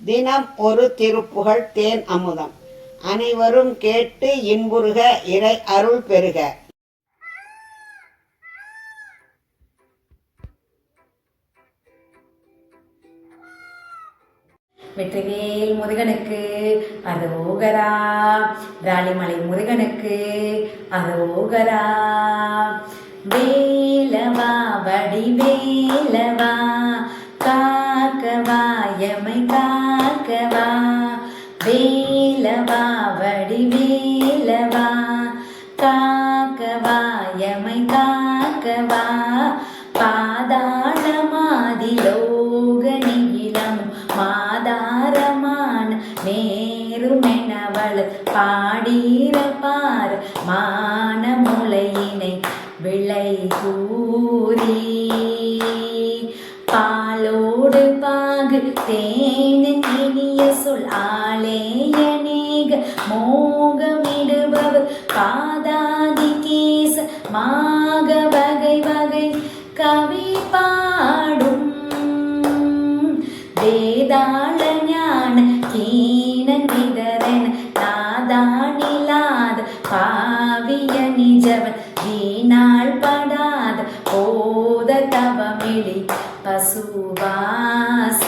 தினம் ஒரு திருப்புகழ் தேன் அமுதம். அனைவரும் கேட்டு இன்புறுக இறை அருள் பெறுக. வெற்றிவேல் முருகனுக்கு அது ஓகரா ராலிமலை முருகனுக்கு அது ஓகரா வேலவா வடிவே வேலவா வடிவேலவா காக்கவா எமை காக்கவா பாதாளமாதிலோகனிலம் மாதாரமான நேருமெனவள் பாடீரப்பார் மானமுலையினை விளை கூறி பாலோடு பாகு இனிய சொல் ஆலேயநேக மோகமிடுபவர் பாதாதி கேச. மாக வகை வகை கவி போத தவமிழி பசுவாச.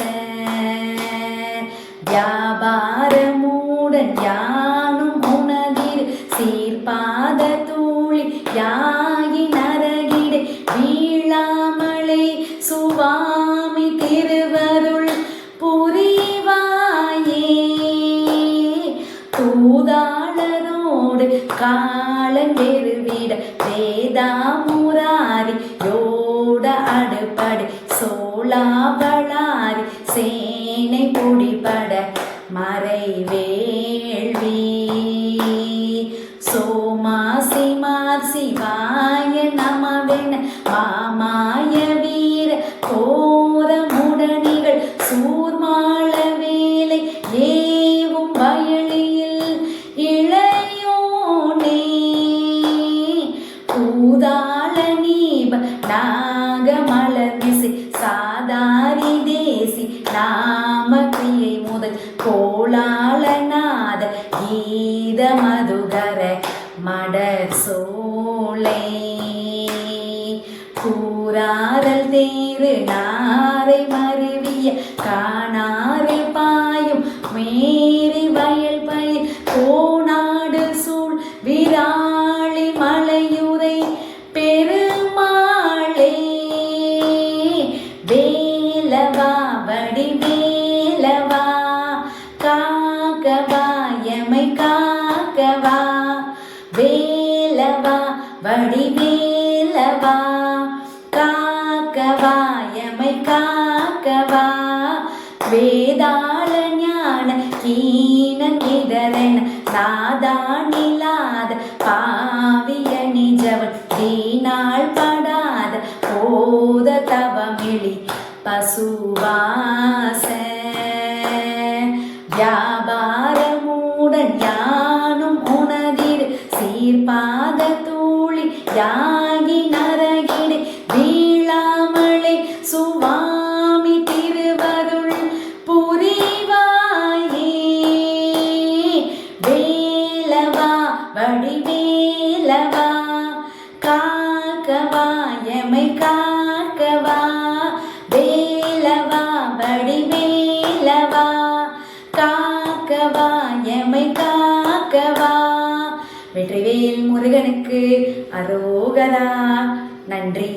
வியாபாரமூடன் யானும் உனதிர் சீர்பாத தூளி யாகி நரகிடை. வீழாமலை சுவாமி திருவருள் புரிவாயே. தூதாளரோடு காலங்கெருவிட வேதாமுராரி சோழாவளாரி சேனை பொடிபட மறை வேள்வி சோமாசி சிவாய நமவென மாமா சாதாரி தேசி நாம கிரியை முதல் கோளாளநாத கீத மதுகர மடர் சோலை கூறாதல் தேரு நாரை மருவிய காணாரை பாயும் மே எமை காக்கவா வேலவா? வடிவேலவா? காக்கவா? எமை காக்கவா வேதாள ஞான கீனன் இதரன் சாதானிலாத பாவிய நிஜவன் தீனாள் படாத போத தவமிழி பசுவாச. யா வடிவேலவா காக்கவா எமை காக்கவா வேலவா வடிவேலவா காக்கவா எமை காக்கவா. வெற்றிவேல் முருகனுக்கு அரோகரா நன்றி.